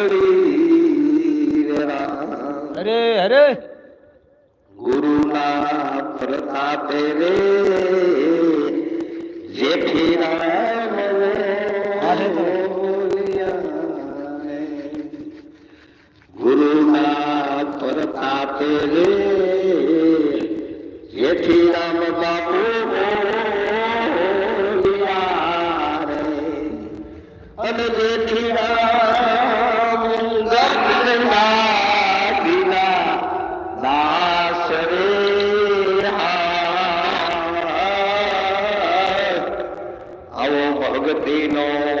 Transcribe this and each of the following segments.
પકડી અરે અરે. ગુરુના પ્રતાપે રે જે ફેરા ગુરુના પ્રતાપે રે જેથી રામ બાપુ અને જેથી રામ with thee,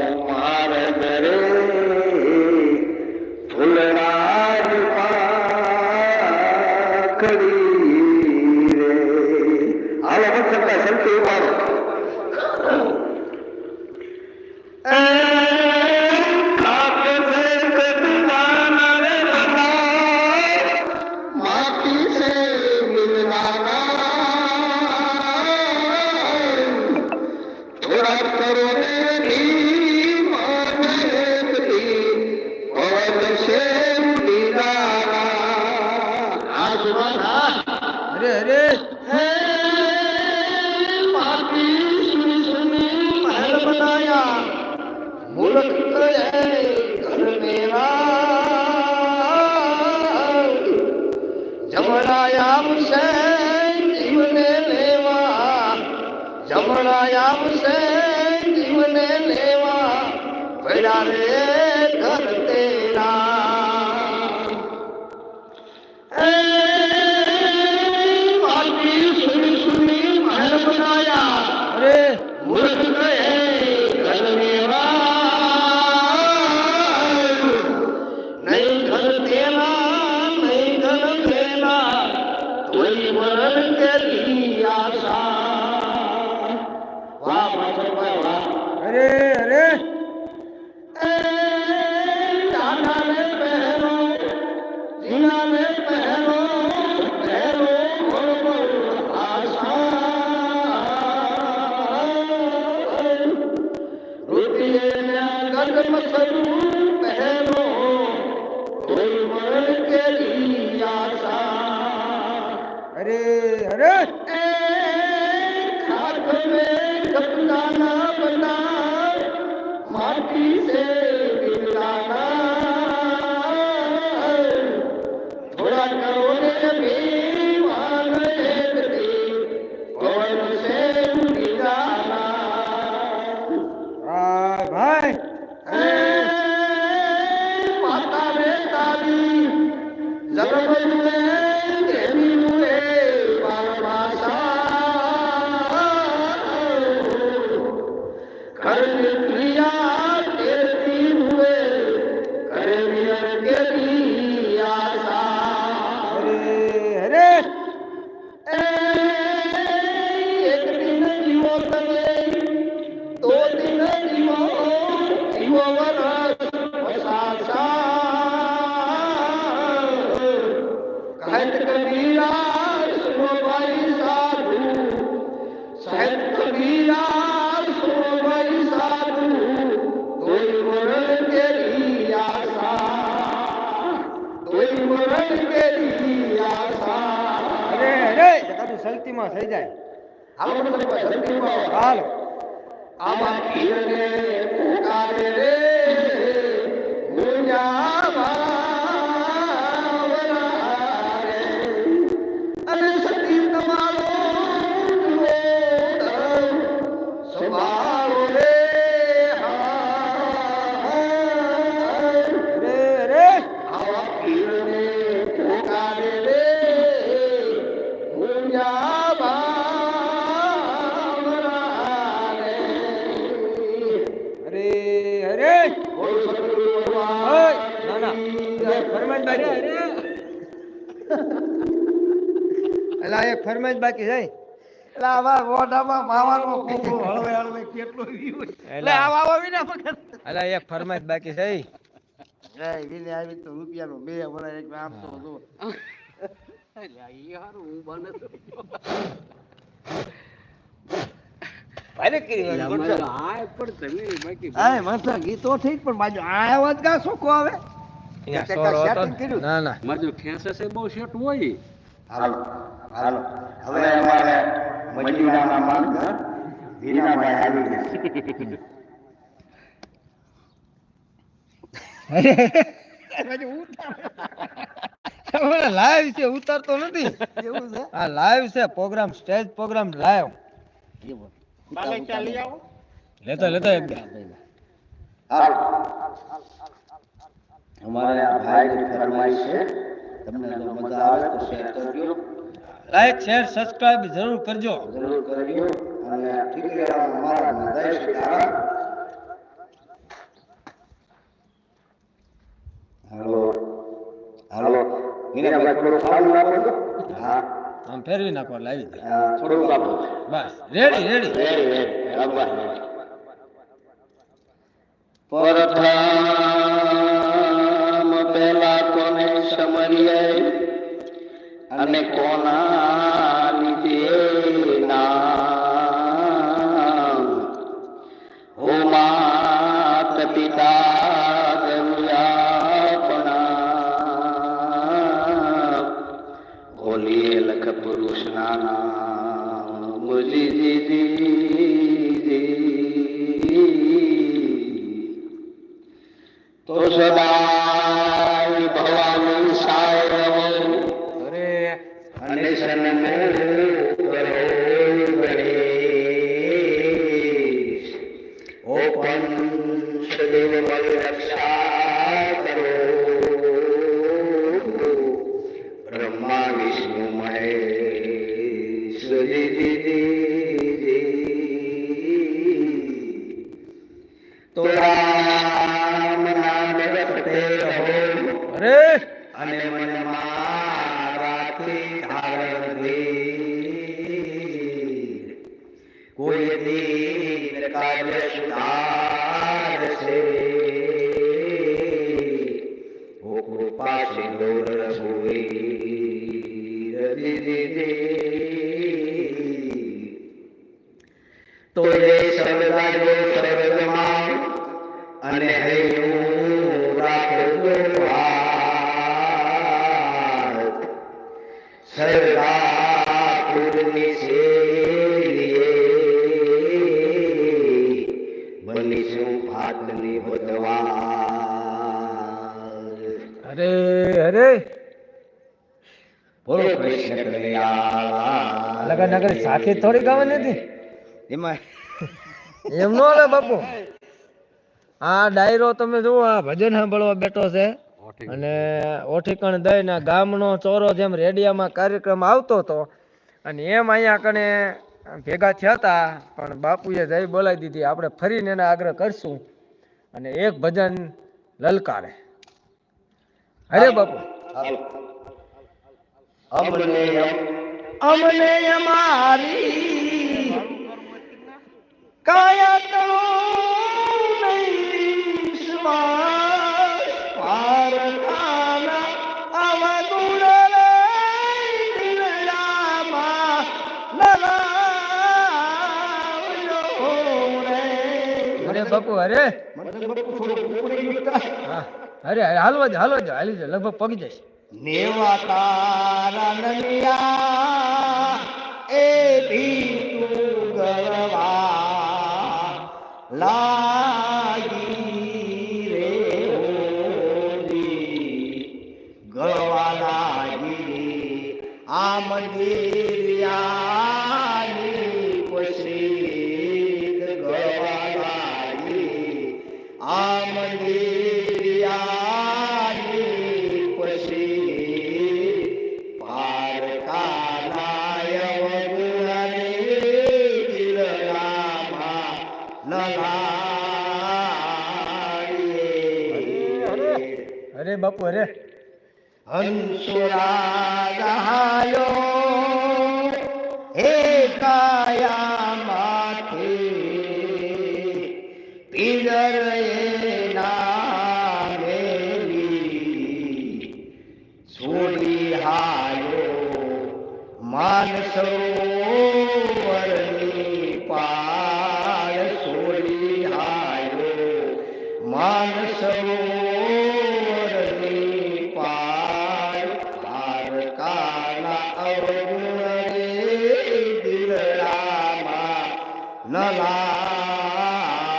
गया रे घर तेरा सुनी सुनी महल बनाया अरे मूर्ख गए அருள் સલતીમાં થઈ જાય. હાલ. આમાં પીરને પુકારે રે. બાકી એટલે એ બાકી જાય એટલે આવા મોઢામાં માવાનો કોકો હળવે હળવે કેટલો એટલે આવા આવી ના વખત એટલે એ ફરમાઈશ બાકી છે? એ વિને આવી તો રૂપિયાનો બે વરા એક આમ તો જો. પણ ગીતો ઠીક પણ બાજુ આ અવાજ કા શું આવે? ના ના મારે ખેંચે છે બહુ શેટ હોય હાલો હાલો હવે અમારે મજૂરાના માંગ વીરાભાઈ આવી ગયા લાઈવ છે ઉતારતો નથી એવું છે આ લાઈવ છે પ્રોગ્રામ સ્ટેજ પ્રોગ્રામ લાઈવ લેતા લેતા એકદમ હાલો અમારે આ ભાઈની ફરમાઈશ છે. તમને જો મજા આવે તો શેર કરજો. લાઈક શેર સબસ્ક્રાઇબ જરૂર કરજો. જરૂર કરજો. અને અમારા મજા જય સીતારામ હાલો. હાલો. મીરાભાઈ થોડું ખાવાનું આપો તો હા. આમ ફેરવી નાખો લાવી દે. હા, થોડુંક આપો બસ રેડી રેડી રેડી રેડી અને કોના લીધે નામ હો માત પિતા ગરુયાપણા બોલીએ લખ પુરુષના નામ લીધી તો સદાય ભાતની. અરે અરે. બોલો કૃષ્ણ. કનૈયા. લગા સાથે થોડી ગાવાની હતી એમાં એમ નો લે બાપુ. આ ડાયરો તમે જુઓ આ ભજન સાંભળવા બેઠો છે. અને ઓઠીકણ દઈને ગામનો ચોરો જેમ રેડિયામાં કાર્યક્રમ આવતો હતો અને એમ અહીંયા કણે ભેગા થયા હતા પણ બાપુએ જય બોલાવી દીધી આપણે ફરીને એને આગ્રહ કરશું. અને એક ભજન લલકારે. અરે બાપુ. અમને અમને અમારી કાયા બાપુ અરે. અરે અરે હાલવા દે હાલવા દે. હાલી જાય લગભગ પગી જશે. નેવા તારા નલિયા એ ભીતું અરે હંસરાયો હે કાયા માથે પીડર નામેલી છોડી હાયો માન લલાડીએ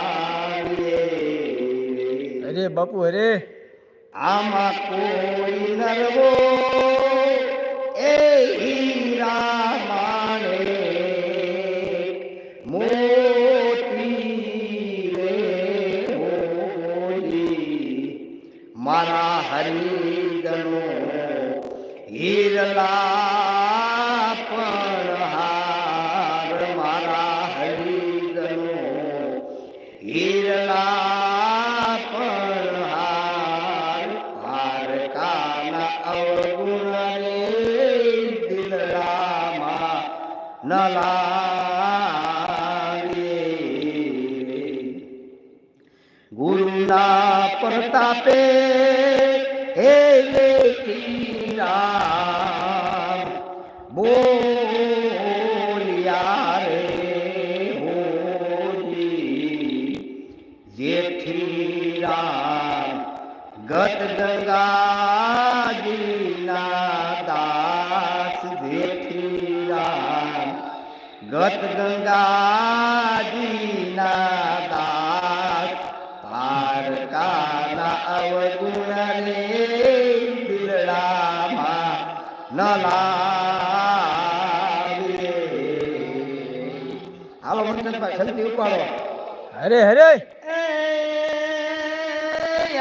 અરે બાપુ અરે આમાં કોઈ નરવો એ હીરા માણે મોતી રે હોલી મારા હરિદનો હીરલા ગુરુના પ્રતાપે હે રામ બોલિયા રે હોજી જેઠી રામ ગત ગંગાજીના ગત ગંગાજીના દાસ તારકાના અવગુણ રે દિલડામાં ન લાગે હાલો મનસુખભાઈ જલ્દી ઉપાડો અરે હરે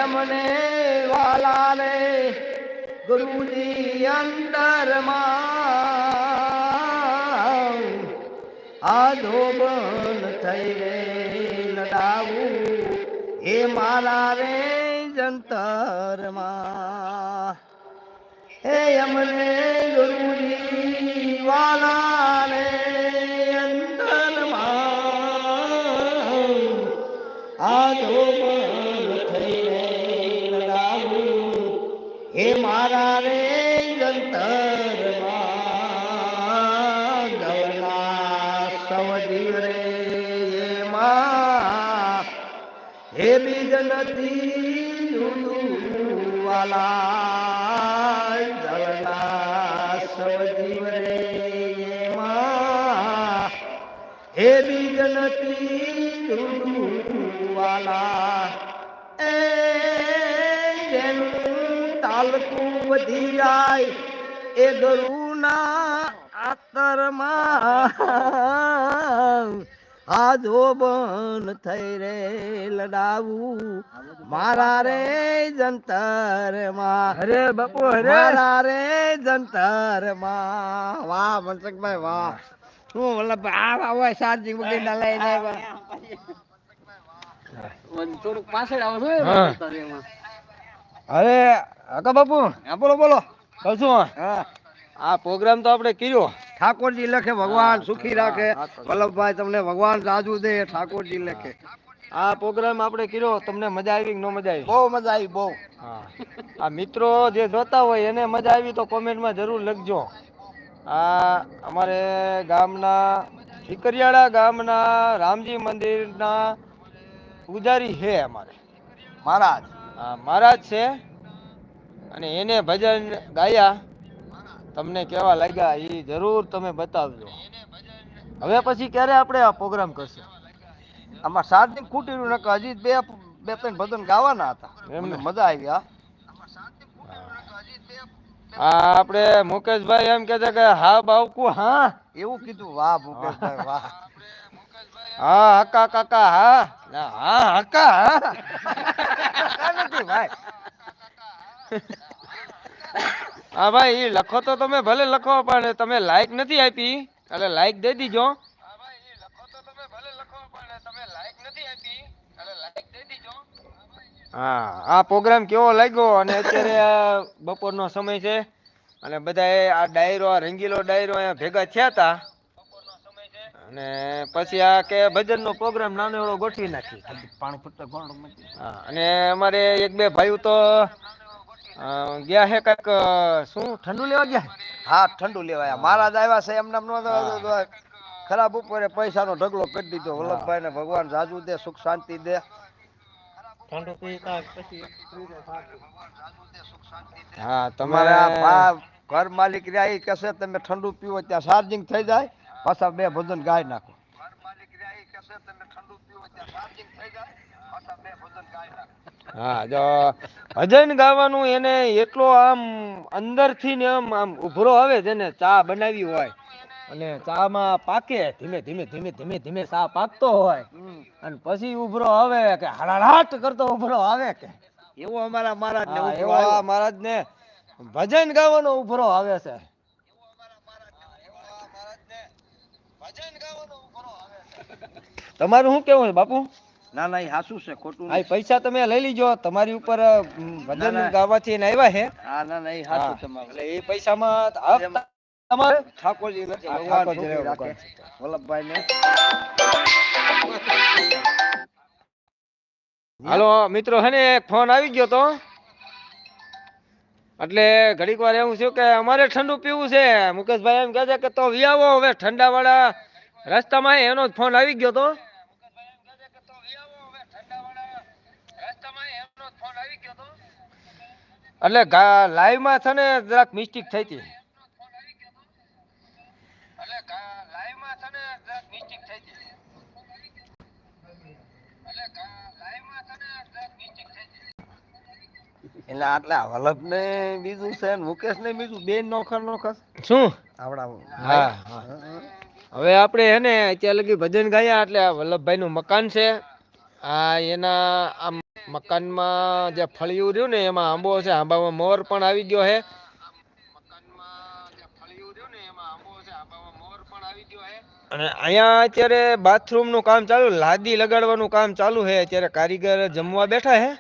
અમને વાલા રે ગુરુજી અંતરમાં આધો બંધ થઈ રે લડાવું. એ મારા રે જંતરમાં. હે અમને ગુરુજી વાલા વાલા એ તાલકું વધી જાય એ ગરુના આતરમાં આજો બન થઈ રે લડાવું મારા રે જંતરમાં અરે બાપુ અરે મારા રે જંતરમાં વાહ મનસુખભાઈ વાહ શું મતલબ આ હોય સાજી વગેરે લઈને આવ્યા થોડુંક પાછળ આવો છો. અરે કાકા બાપુ? હા બોલો બોલો. કહું છું હા. આ પ્રોગ્રામ તો આપણે કર્યો. ઠાકોરજી લખે ભગવાન સુખી રાખે. વલ્લભભાઈ તમને ભગવાન રાજુ દે ઠાકોરજી લખે. આ પ્રોગ્રામ આપણે કર્યો તમને મજા આવી કે ન મજા આવી? બહુ મજા આવી બહુ. આ મિત્રો જે જોતા હોય એને મજા આવી તો કોમેન્ટમાં જરૂર લખજો. આ અમારે ગામના ઠીકરિયાળા ગામના રામજી મંદિરના પૂજારી છે અમારે. મહારાજ. હા મહારાજ છે. અને એને ભજન ગાયા. તમને કેવા લાગ્યા એ જરૂર તમે બતાવજો. હવે પછી ક્યારે આપણે આ પ્રોગ્રામ કરશું? આમાં સાતની દિન ખૂટી રહ્યું નકર હજી બે બે ત્રણ ભજન ગાવાના હતા. એમને? મજા આવી હા. આ આપણે મુકેશભાઈ એમ કે છે કે હા બાવકુ હા. એવું કીધું વાહ મુકેશભાઈ વાહ. હા હકા કાકા હા. હા હકા હા. નથી ભાઈ. હા ભાઈ એ લખો તો તમે ભલે લખો પણ તમે લાઈક નથી આપી. એટલે લાઈક દઈ દીજો. હા આ પ્રોગ્રામ કેવો લાગ્યો? અને અત્યારે બપોરનો સમય છે. અને બધાએ આ ડાયરો રંગીલો ડાયરો અહીંયા ભેગા થયા હતા. અને પછી આ કે ભજનનો પ્રોગ્રામ નાનો એવડો ગોઠવી નાખી પાણી ફૂટતા ગોળ હા અને અમારે એક બે ભાઈઓ તો ગયા હે કંઈક શું ઠંડુ લેવા ગયા હા? ઠંડુ લેવાય. મહારાજ આવ્યા છે એમને એમ નો ખરાબ ઉપર પૈસાનો ઢગલો કરી દીધો. વલ્લભભાઈ ને ભગવાન જાજુ દે સુખ શાંતિ દે. હા તમારે ઘર માલિક રહ્યા ઈ કહેશે તમે ઠંડુ પીવો ત્યાં ચાર્જિંગ થઈ જાય. પાછા બે ભજન ગાઈ નાખો. હા જો ભજન ગાવાનું એને એટલો આમ અંદરથી ને આમ આમ ઉભરો આવે જેને ચા બનાવી હોય અને ચા માં પાકે ધીમે ધીમે ધીમે ધીમે ધીમે ચા પાકતો હોય અને પછી ઉભરો આવે કે હળહળાટ કરતો ઉભરો આવે કે. એવો અમારા મહારાજ ને એવો મહારાજ ને ભજન ગાવાનો ઉભરો આવે છે. તમારું શું કેવું છે બાપુ? ના ના એ હાસું છે ખોટું આ પૈસા તમે લઈ લીજો તમારી ઉપર ભજન ગાવાથી એને આવ્યા છે. હા ના ના એ. હાસું તમારે. એટલે એ પૈસામાં તમારે. ઠાકોરજી વલ્લભભાઈ ને હાલો મિત્રો હે ને એક ફોન આવી ગયો તો. એટલે ઘડીક વાર એવું થયું કે અમારે ઠંડુ પીવું છે. મુકેશભાઈ એમ કહે છે કે તો વ્યાવો હવે ઠંડા વાળા રસ્તામાં એનો જ ફોન આવી ગયો તો. એટલે લાઈવમાં છે ને જરાક મિસ્ટેક થઈ હતી. એટલે આટલા વલ્લભ ને બીજું છે મુકેશ ને બીજું બેન નોખર નોખર શું? આપડા હા હા. હવે આપણે હે ને અત્યારે લગી ભજન ગાયા એટલે વલ્લભભાઈ નું મકાન છે. આ એના આ મકાનમાં જે ફળિયું રહ્યું ને, એમાં આંબો છે, આંબામાં મોર પણ આવી ગયો છે અને અહીંયા અત્યારે બાથરૂમનું કામ ચાલુ, લાદી લગાડવાનું કામ ચાલુ છે અત્યારે કારીગર જમવા બેઠા છે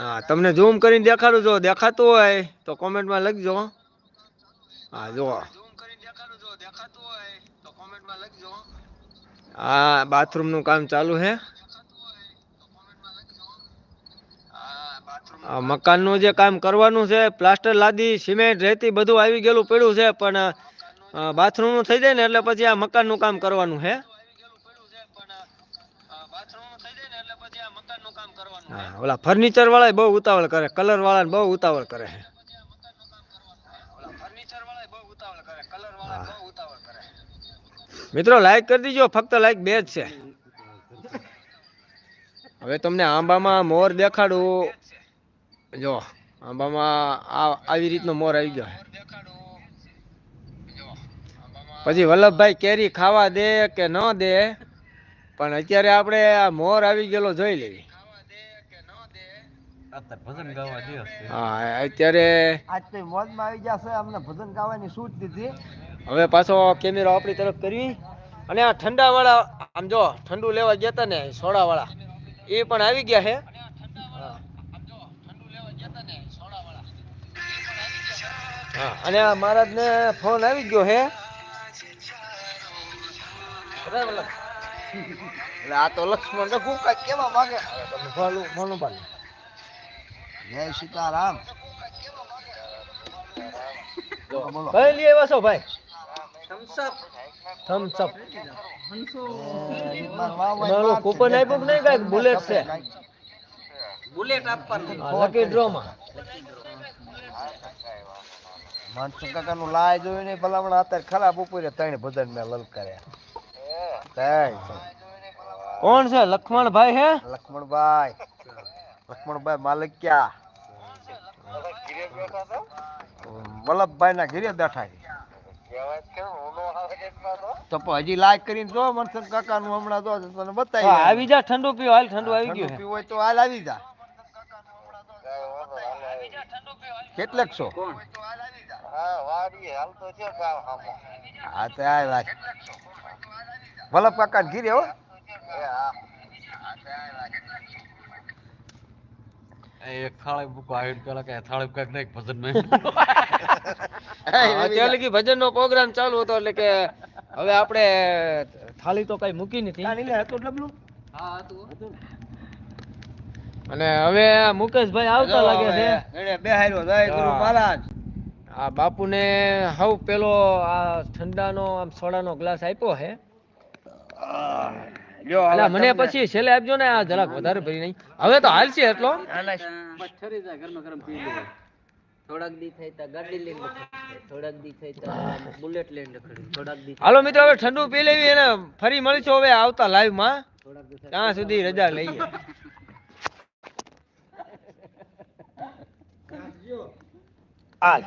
હા, તમને ઝૂમ કરીને દેખાડું, જો દેખાતું હોય તો કોમેન્ટમાં લખજો. હા, જો. હા બાથરૂમનું કામ ચાલુ છે મકાનનું જે કામ કરવાનું છે, પ્લાસ્ટર લાદી, સિમેન્ટ, રેતી બધું આવી ગયેલું પડ્યું છે, પણ બાથરૂમનું થઈ જાય ને એટલે પછી આ મકાનનું કામ કરવાનું છે ઓલા ફર્નિચર વાળા બહુ ઉતાવળ કરે કલર વાળા બહુ ઉતાવળ કરે છે મિત્રો લાઈક કરી દીજો ફક્ત લાઈક બે જ છે. હવે તમને આંબામાં મોર દેખાડું. જો આંબામાં આવી રીતનો મોર આવી ગયો પછી વલ્લભભાઈ કેરી ખાવા દે કે ન દે પણ અત્યારે આપણે આ મોર આવી ગયેલો જોઈ લેવી. હા અત્યારે મોજમાં આવી ગયા છે જશે અમને ભજન ગાવાની છૂટ દીધી. હવે પાછો કેમેરો આપણી તરફ કરવી. અને આ ઠંડા વાળા આમ જો ઠંડુ લેવા ગયા હતા ને સોડા વાળા એ પણ આવી ગયા છે હા. અને આ મહારાજ ને ફોન આવી ગયો છે બરાબર. એટલે આ તો લક્ષ્મણ રઘુ કેવા માંગે. ભલું ફોન ભાઈ જય સીતારામ. કઈ લઈ આવ્યા છો ભાઈ? થમ્સ અપ મારો કૂપન આપ્યો કે નહીં? કાંઈક બુલેટ છે. બુલેટ આપવાનું. લકી ડ્રોમાં માનસુ કાકા નું લાય જોયું ને ભલામણ અત્યારે ખરાબ બપોરે ત્રણ ભજન મેં લલકાર્યા. કોણ છે? લક્ષ્મણભાઈ હે? લક્ષ્મણભાઈ લક્ષ્મણભાઈ માલિક્યા. વલ્લભભાઈ ના ઘીરે બેઠા છે. તો? હજી લાઈક કરીને જો મનસુખ કાકા નું હમણાં જો તને બતાવી આવી જા ઠંડુ પીવો હાલ ઠંડુ આવી ઠંડુ ગયું પીવો હોય તો હાલ આવી જા. કેટલેક છો હા તો આ વાત. વલ્લભ કાકા ઘીરે હો. હા, ભજન નો પ્રોગ્રામ ચાલુ હતો એટલે કે હવે આપણે થાળી તો કઈ મૂકી નથી. અને હવે આ મુકેશભાઈ આવતા લાગે છે. એને બેહાર્યો જય ગુરુ હા. મહારાજ. આ બાપુને હવ પેલો આ ઠંડાનો આમ સોડાનો ગ્લાસ આપ્યો છે. લ્યો મને પછી છેલ્લે આપજો ને આ જરાક વધારે ભરી નહીં. હવે તો હાલશે એટલો. ઠરી જાય ગરમા ગરમ પી લે. થોડાક દી થઈ તા ગાડી લઈને થોડાક દી થઈ તા બુલેટ લઈને રખડી થોડાક દી હાલો મિત્રો હવે ઠંડુ પી લેવી અને ફરી મળીશું હવે આવતા લાઈવમાં. ત્યાં સુધી રજા લઈએ. હાલ.